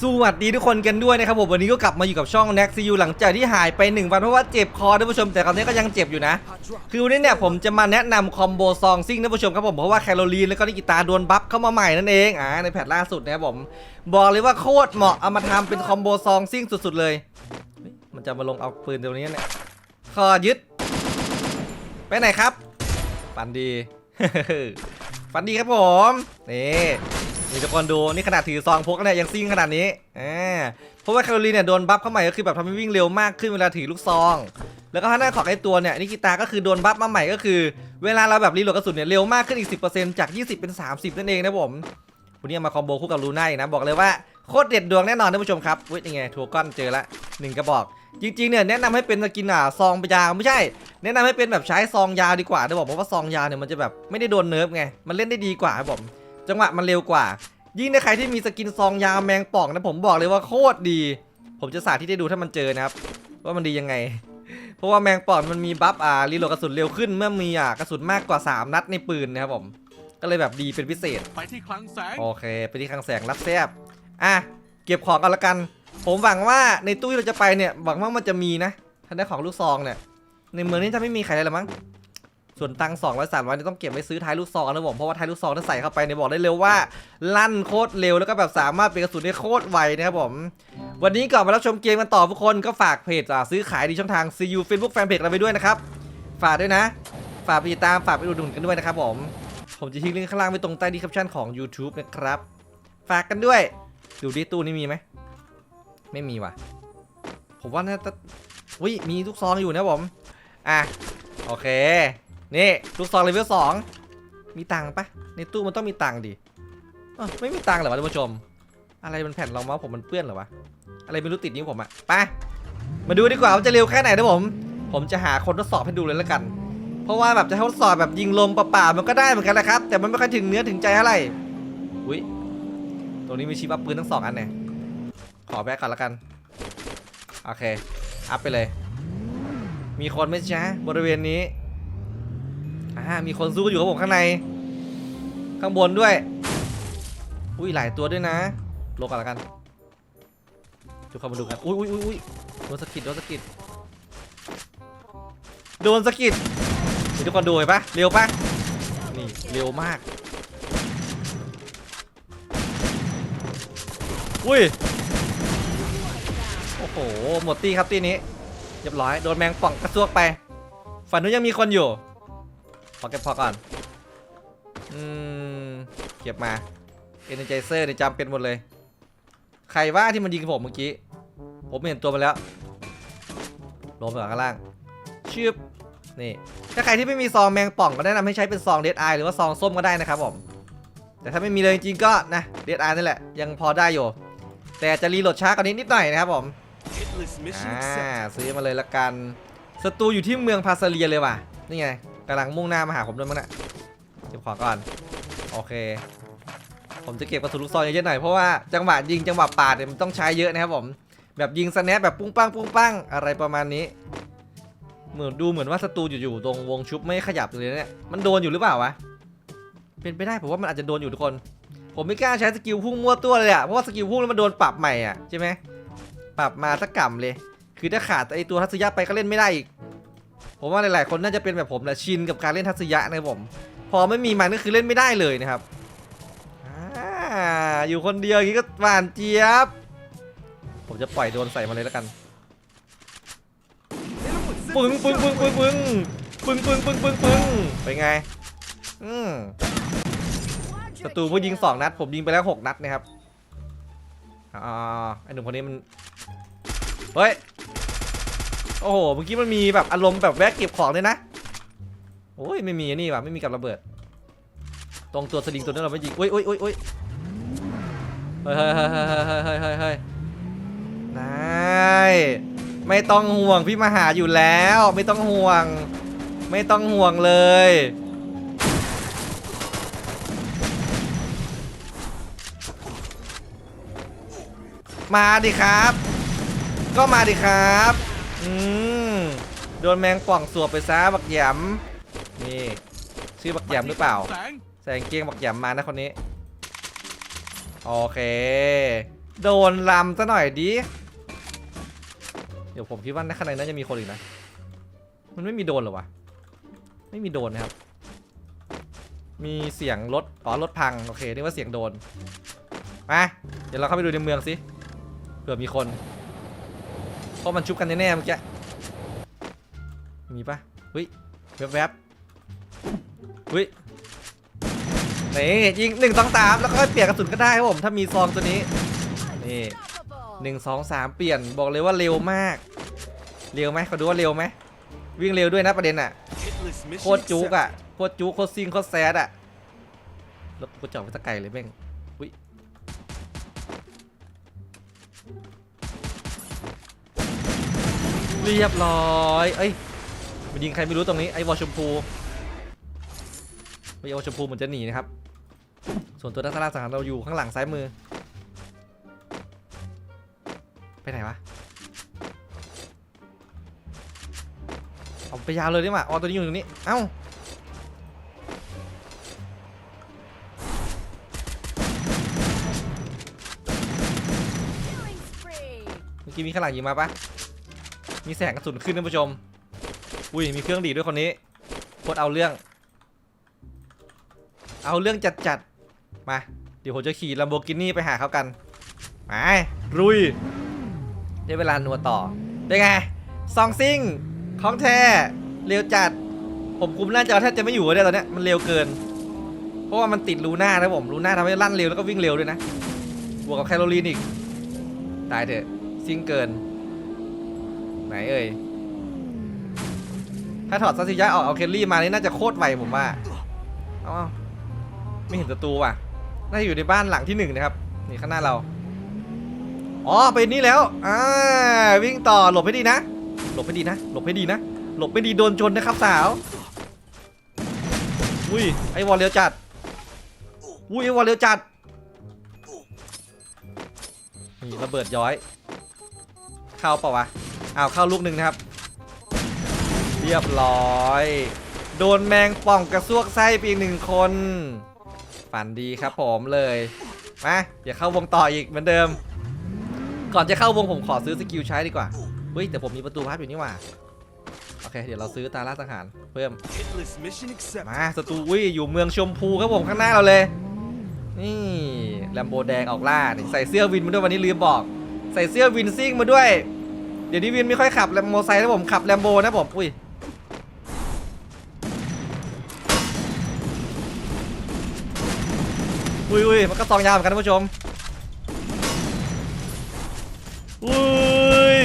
สวัสดีทุกคนกันด้วยนะครับผมวันนี้ก็กลับมาอยู่กับช่อง n e x u หลังจากที่หายไป 1 วันเพราะว่าเจ็บคอท่านผู้ชมแต่ตอนนี้ก็ยังเจ็บอยู่นะ คือวันนี้เนี่ยผมจะมาแนะนำคอมโบซองซิ่งท่านผู้ชมครับผมเพราะว่าแคลอรีนแล้วก็นิกิตาโดนบัฟเข้ามาใหม่นั่นเองอ่าในแพทล่าสุดนะครับผม บอกเลยว่าโคตรเหมาะเอามาทำเป็นคอมโบซองซิ่งสุดๆเลย มันจะมาลงเอาปืนตรงนี้เนี่ยขอยึด ไปไหนครับ ฝันดีฝันดีครับผมนี่ นี่ทุกคนดูนี่ขนาดถือซองพกเนี่ยยังซิ่งขนาดนี้อ่าเพราะว่าแคลอรีนเนี่ยโดนบัฟเข้าใหม่ก็คือแบบทำให้วิ่งเร็วมากขึ้นเวลาถือลูกซอง แล้วก็ทางด้าของไอตัวเนี่ยนิกิตาก็คือโดนบัฟมาใหม่ก็คือ เวลาเราแบบรีโหลดกระสุนเนี่ยเร็วมากขึ้นอีก 10%จาก 20 เป็น 30 นั่นเองนะผมวันนี้มาคอมโบคู่กับลูน่าอีกนะบอกเลยว่าโคตรเด็ดดวงแน่นอนท่านผู้ชมครับเว้ยยังไงทัวร์ก้อนเจอละหนึ่งกระบอก จริงๆเนี่ยแนะนำให้เป็นสกินอะซองยาวไม่ใช่ แนะนำให้เป็นแบบใช้ซองยาวดีกว่านะบอกเพราะว่าซองยาวเนี่ยมันจะแบบไม่ได้โดนเนิร์ฟไงมันเล่นได้ดีกว่าครับผม จังหวะมันเร็วกว่า ยิ่งในใครที่มีสกินซองยาวแมงป่องนะผมบอกเลยว่าโคตรดี ผมจะสาธิตให้ดูถ้ามันเจอนะครับ ว่ามันดียังไง เพราะว่าแมงป่องมันมีบัฟอ่ารีโหลดกระสุนเร็วขึ้นเมื่อมีอ่ากระสุนมากกว่า 3 นัดในปืนนะครับผม ก็เลยแบบดีเป็นพิเศษ ไปที่คลังแสง โอเค ไปที่คลังแสงรับแซบอะเก็บของกันละกัน ผมหวังว่าในตู้ที่เราจะไปเนี่ยหวังว่ามันจะมีนะทางด้านของลูกซองเนี่ย ในเมืองนี้จะไม่มีใครเลยละมั้ง ส่วนตังสองร้อยสามร้อยนี่ต้องเก็บไว้ซื้อท้ายลูกซองนะผมเพราะว่าท้ายลูกซองถ้าใส่เข้าไปเนี่ยบอกได้เร็วว่า ลั่นโคตรเร็วแล้วก็แบบสามารถเป็นกระสุนได้โคตรไวนะครับผม วันนี้ก่อนมารับชมเกมกันต่อทุกคนก็ฝากเพจซื้อขายดีช่องทาง CU Facebook Fanpage เราไปด้วยนะครับฝากด้วยนะ ฝากไปติดตามฝากไปอุดหนุนกันด้วยนะครับผมผมจะทิ้งลิงก์ข้างล่างไว้ตรงใต้ดีแคปชั่นของ YouTube นะครับ ฝากกันด้วย ดูดิตู้นี้มีไหม ไม่มีว่ะ ผมว่าน่าจะอุ้ยมีลูกซองอยู่นะผม อะ โอเค นี่ลูกซองเลเวลสองมีตังค์ปะในตู้มันต้องมีตังค์ดิไม่มีตังค์เหรอวะท่านผู้ชม อะไรมันแผ่นรองเมาส์ผมมันเปื้อนเหรอวะอะไรไม่รู้ติดนิ้วผมอะไปมาดูดีกว่าว่าจะเร็วแค่ไหนนะผม ผมจะหาคนทดสอบให้ดูเลยแล้วกัน เพราะว่าแบบจะทดสอบแบบยิงลมเปล่าๆมันก็ได้เหมือนกันนะครับ แต่มันไม่ค่อยถึงเนื้อถึงใจเท่าไหร่อุ้ยตัวนี้มีชิปอัพปืนทั้งสองอันเนี่ยขอแบกก่อนละกันโอเคอัพไปเลย มีคนไหมจ๊ะบริเวณนี้ อ่ามีคนสู้กันอยู่ครับผมข้างใน ข้างบนด้วย อุ้ยหลายตัวด้วยนะลงก่อนละกันทุกคนมาดูกันอุ้ยอุ้ยอุ้ยโดนสะกิดโดนสะกิดโดนสะกิดทุกคนดูเห็นปะเร็วปะนี่เร็วมากอุ้ยโอ้โหหมดตีครับตีนี้เรียบร้อยโดนแมงป่องกระซวกไป ฝันนู้นยังมีคนอยู่ ขอเก็บพอก่อน อืม เก็บมาเอเนจเซอร์เนี่ยจำเป็นหมดเลย ใครว่าที่มันยิงผมเมื่อกี้ ผมเห็นตัวมันแล้ว ลงไปก่อนข้างล่างชืบนี่ ถ้าใครที่ไม่มีซองแมงป่องก็แนะนำให้ใช้เป็นซองเดดไอหรือว่าซองส้มก็ได้นะครับผม แต่ถ้าไม่มีเลยจริงๆก็นะเดดไอนี่แหละ ยังพอได้อยู่ แต่จะรีโหลดช้ากว่านี้นิดหน่อยนะครับผม Hitless Mission อ่า Accept ซื้อมาเลยละกันศัตรูอยู่ที่เมืองพาซาเลียเลยว่ะ นี่ไง กำลังมุ่งหน้ามาหาผมด้วยมั้งน่ะเก็บของก่อน โอเค ผมจะเก็บกระสุนลูกซองเยอะๆหน่อยเพราะว่าจังหวะยิงจังหวะปาดเนี่ยมันต้องใช้เยอะนะครับผม แบบยิงสแนปแบบปุ้งปังปุ้งปังอะไรประมาณนี้ เหมือนดูเหมือนว่าศัตรูอยู่ๆตรงวงชุบไม่ขยับเลยนะเนี่ย มันโดนอยู่หรือเปล่าวะ เป็นไปได้ผมว่ามันอาจจะโดนอยู่ทุกคน ผมไม่กล้าใช้สกิลพุ่งมั่วตัวเลยอะเพราะว่าสกิลพุ่งแล้วมันโดนปรับใหม่อะใช่ไหมปรับมาสักก่ำเลย คือถ้าขาดไอตัวทัศยะไปก็เล่นไม่ได้อีก ผมว่าหลายๆคนน่าจะเป็นแบบผมแหละชินกับการเล่นทัศยะนะผม พอไม่มีมันก็คือเล่นไม่ได้เลยนะครับอยู่คนเดียวอย่างนี้ก็หวานเจี๊ยบ ผมจะปล่อยโดนใส่มาเลยแล้วกันปึ้งปึ้งปึ้งปึ้งปึ้งปึ้งปึ้งปึ้งปึ้งปึ้งเป็นไง อืมศัตรูผู้ยิงสองนัด ผมยิงไปแล้วหกนัดนะครับ อ่าไอหนุ่มคนนี้มัน เฮ้ย โอ้โห เมื่อกี้มันมีแบบอารมณ์แบบแวะเก็บของเลยนะ โอ้ยไม่มีนี่ว่ะไม่มีกับระเบิด ตรงตัวสลิงตัวนั้นเราไม่ยิงอุ้ยอ้ยอ้ยเฮ้ยเฮ้ยเฮ้ยเฮ้ยเฮ้ยเฮ้ยนายไม่ต้องห่วงพี่มหาอยู่แล้ว ไม่ต้องห่วง ไม่ต้องห่วงเลยมาดิครับ ก็มาดิครับ อืมโดนแมงป่องสวบไปซะบักหยำนี่ชื่อบักหยำหรือเปล่า แสงใส่กางเกงบักหยำมานะคนนี้ โอเค โดนลำซะหน่อยดิเดี๋ยวผมคิดว่าในข้างในน่าจะมีคนอีกนะ มันไม่มีโดนหรอวะ ไม่มีโดนนะครับ มีเสียงรถ อ๋อรถพัง โอเคนี่ว่าเสียงโดน มา เดี๋ยวเราเข้าไปดูในเมืองสิ เผื่อมีคน ราะมันชุบกันแน่ๆเมื่อกี้มีปะเฮ้ยแวบๆเฮ้ยนี่ยิงหนึ่งสองสามแล้วก็เปลี่ยนกระสุนก็ได้ครับผมถ้ามีซองตัวนี้นี่หนึ่งสองสามเปลี่ยนบอกเลยว่าเร็วมาก เร็วไหมเขาดูว่าเร็วไหมวิ่งเร็วด้วยนะประเด็นอะโคตรจุกอะโคตรจุกโคตรซิงโคตรแซดอะแล้วกูจะออกไปตะไกลเลยแม่งอุ้ย เรียบร้อย เอ้ยมันยิงใครไม่รู้ตรงนี้ไอ้วอลชมพูไอ้วอลชมพูเหมือนจะหนีนะครับ ส่วนตัวด้านล่าสังหารเราอยู่ข้างหลังซ้ายมือ ไปไหนวะเอาไปยาวเลยดีกว่าอ๋อตัวนี้อยู่ตรงนี้ เอ้าเมื่อกี้มีข้างหลังยิงมาปะ มีแสงกระสุนขึ้นท่านผู้ชม อุ้ยมีเครื่องดีด้วยคนนี้โคตรเอาเรื่อง เอาเรื่องจัดจัดๆมา เดี๋ยวผมจะขี่ลัมโบกินี่ไปหาเขากันมารุย ได้เวลานัวต่อ ได้ไง ซองซิ่ง ของแท้ เร็วจัด ผมคุมหน้าจอแทบจะไม่อยู่เลยตอนนี้มันเร็วเกิน เพราะว่ามันติดลูน่านะผมลูน่าทำให้ลั่นเร็วแล้วก็วิ่งเร็วด้วยนะ บวกกับแคลอรีนอีก ตายเถอะซิ่งเกิน ไหนเอ่ย ถ้าถอดซัสซิยะออกเอาเคลลี่มานี่น่าจะโคตรไวผมว่า เอ้าไม่เห็นศัตรูว่ะ น่าจะอยู่ในบ้านหลังที่หนึ่งนะครับ นี่ข้างหน้าเรา อ๋อไปนี่แล้ว อ่า วิ่งต่อหลบให้ดีนะ หลบให้ดีนะ หลบให้ดีนะ หลบไม่ดีโดนชนนะครับสาว อุ้ย ไอ้วอลเร็วจัด อุ้ยไอ้วอลเร็วจัดนี่ระเบิดย้อย เข้าเปล่าวะ อาเข้าลูกหนึ่งนะครับ เรียบร้อย โดนแมงป่องกระซวกไส้ปอีกหนึ่งคน ฝันดีครับผมเลยมาอย่าเข้าวงต่ออีกเหมือนเดิม ก่อนจะเข้าวงผมขอซื้อสกิลใช้ดีกว่าเฮ้ยแต่ผมมีประตูพับอยู่นี่หว่าโอเคเดี๋ยวเราซื้อตาล่าสังหารเพิ่ม Hitless mission accepted. มาสตูวิอยู่เมืองชมพูครับผมข้างหน้าเราเลยนี่แลมโบแดงออกล่าใส่เสื้อวินมาด้วยวันนี้ลืมบอก ใส่เสื้อวินซิ่งมาด้วย เดี๋ยวนี้วินไม่ค่อยขับแลมโบไซค์นะผมขับแลมโบนะผมอุ้ยอุ้ยอุ้ยมันก็ซองยาวเหมือนกันท่านผู้ชมอุ้ย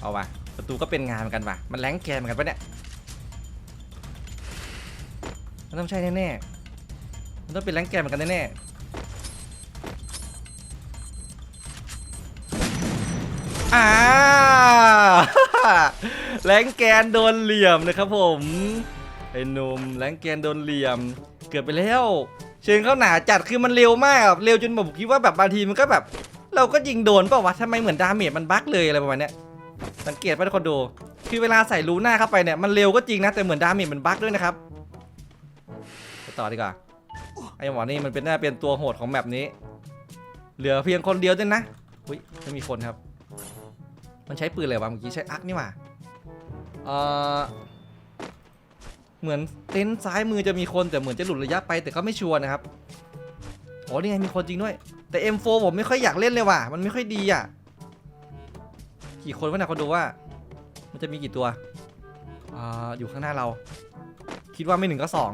เอาว่ะประตูก็เป็นงานเหมือนกันว่ะมันแรงแกนเหมือนกันปะเนี่ยมันต้องใช่แน่ๆมันต้องเป็นแรงแกนเหมือนกันแน่ๆ อ่าแรงแกนโดนเหลี่ยมนะครับผมไอ้หนุ่มแรงแกนโดนเหลี่ยม เกือบไปแล้ว เชิงเข้าหนาจัดคือมันเร็วมากเร็วจนผมคิดว่าแบบบางทีมันก็แบบ เราก็ยิงโดนเปล่าวะทำไมเหมือนดาเมจมันบั๊กเลยอะไรประมาณเนี้ยสังเกตป่ะทุกคนดูคือเวลาใส่รูหน้าเข้าไปเนี่ยมันเร็วก็จริงนะแต่เหมือนดาเมจมันบั๊กด้วยนะครับไปต่อดีกว่าไอ้หมอนี่มันเป็นหน้าเป็นตัวโหดของแมปนี้ เหลือเพียงคนเดียวด้วยนะอุ้ยไม่มีคนครับ มันใช้ปืนอะไรวะเมื่อกี้ใช้อักนี่หว่าเออเหมือนเต็นท์ซ้ายมือจะมีคนแต่เหมือนจะหลุดระยะไปแต่ก็ไม่ชัวร์นะครับโอ้นี่ไงมีคนจริงด้วย แต่ M4 ผมไม่ค่อยอยากเล่นเลยว่ะ มันไม่ค่อยดีอะ กี่คนวะเนะคนดูว่า มันจะมีกี่ตัวอ่าอยู่ข้างหน้าเรา คิดว่าไม่หนึ่งก็สอง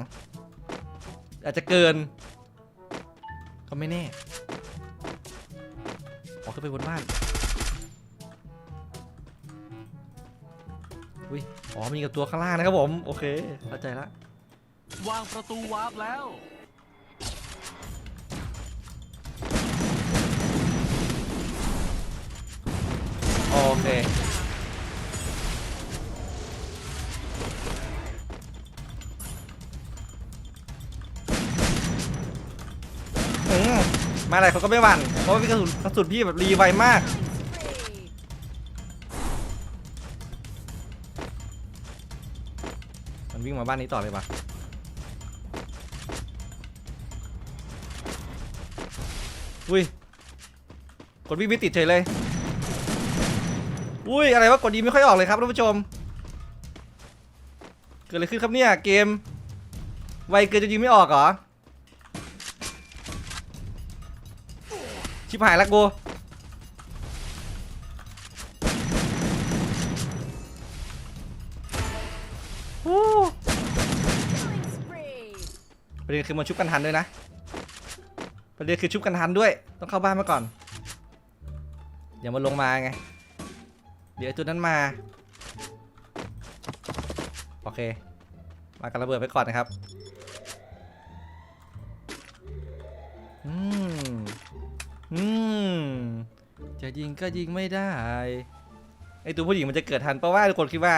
อาจจะเกิน ก็ไม่แน่ออกขึ้นไปบนบ้าน อุ้ยอ๋อมีกับตัวข้างล่างนะครับผมโอเคเข้าใจละวางประตูวาร์ปแล้วโอเคอืมมาอะไรเขาก็ไม่หวั่นเพราะว่าพี่กระสุนกระสุนพี่แบบรีไวมาก มาบ้านนี้ต่อเลยปะอุ้ย กดวิ่งไม่ติดเฉยเลย อุ้ย อะไรวะ กดดีไม่ค่อยออกเลยครับท่านผู้ชม เกิดอะไรขึ้นครับเนี่ย เกม ไวเกินจะยิงไม่ออกเหรอ ชิบหายละกู ประเด็นคือมันชุบกันทันด้วยนะ ประเด็นคือชุบกันทันด้วย ต้องเข้าบ้านมาก่อนอย่ามาลงมาไง เดี๋ยวไอ้ตัวนั้นมา โอเค มากันระเบิดไปก่อนนะครับ อืม อืม จะยิงก็ยิงไม่ได้ ไอตัวผู้หญิงมันจะเกิดทันเพราะว่าทุกคนคิดว่า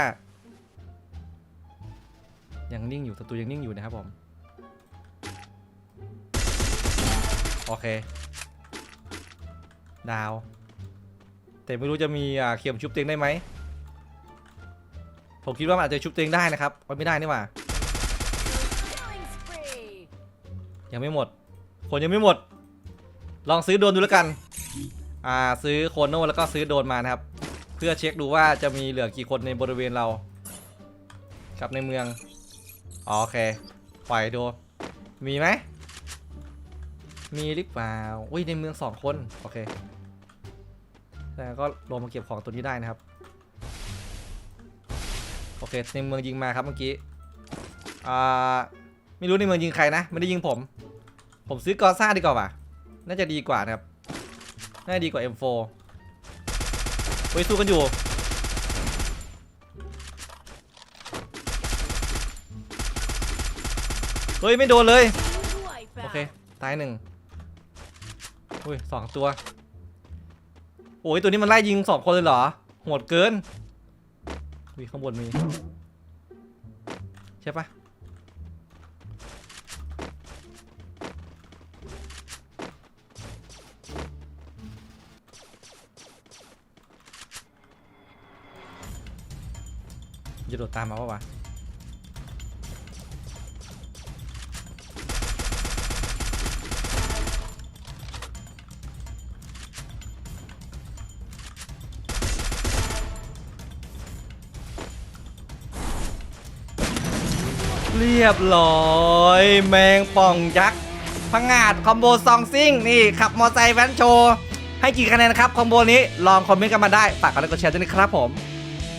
ยังนิ่งอยู่ศัตรูยังนิ่งอยู่นะครับผม โอเค ดาว แต่ไม่รู้จะมีอาเข็มชุบเตียงได้ไหม ผมคิดว่ามันอาจจะชุบเตียงได้นะครับว่าไม่ได้นี่หว่า ยังไม่หมด คนยังไม่หมด ลองซื้อโดนดูแล้วกัน อ่าซื้อโคโน่แล้วก็ซื้อโดนมานะครับ เพื่อเช็คดูว่าจะมีเหลือกี่คนในบริเวณเรากับในเมือง โอเค ปล่อยดู มีไหม มีหรือเปล่า อุ้ยในเมืองสองคน โอเคแต่ก็ลงมาเก็บของตัวนี้ได้นะครับ โอเค ในเมืองยิงมาครับเมื่อกี้ อ่า ไม่รู้ในเมืองยิงใครนะ ไม่ได้ยิงผม ผมซื้อกอซ่าดีกว่าว่ะ น่าจะดีกว่านะครับ น่าจะดีกว่า M4 เฮ้ยสู้กันอยู่ เฮ้ย ไม่โดนเลย โอเค ตายหนึ่ง อุ้ยสองตัว โอ้ยตัวนี้มันไล่ยิงสองคนเลยเหรอ โหดเกินอุ้ยข้างบนมี ใช่ปะจะโดดตามมาปะวะ เรียบร้อย แมงป่องยักษ์พังาดคอมโบซองซิ่งนี่ขับมอไซค์แว้นโชว์ ให้กี่คะแนนครับคอมโบนี้ลองคอมเมนต์กันมาได้ ฝากกดไลค์กดแชร์ด้วยนะครับผม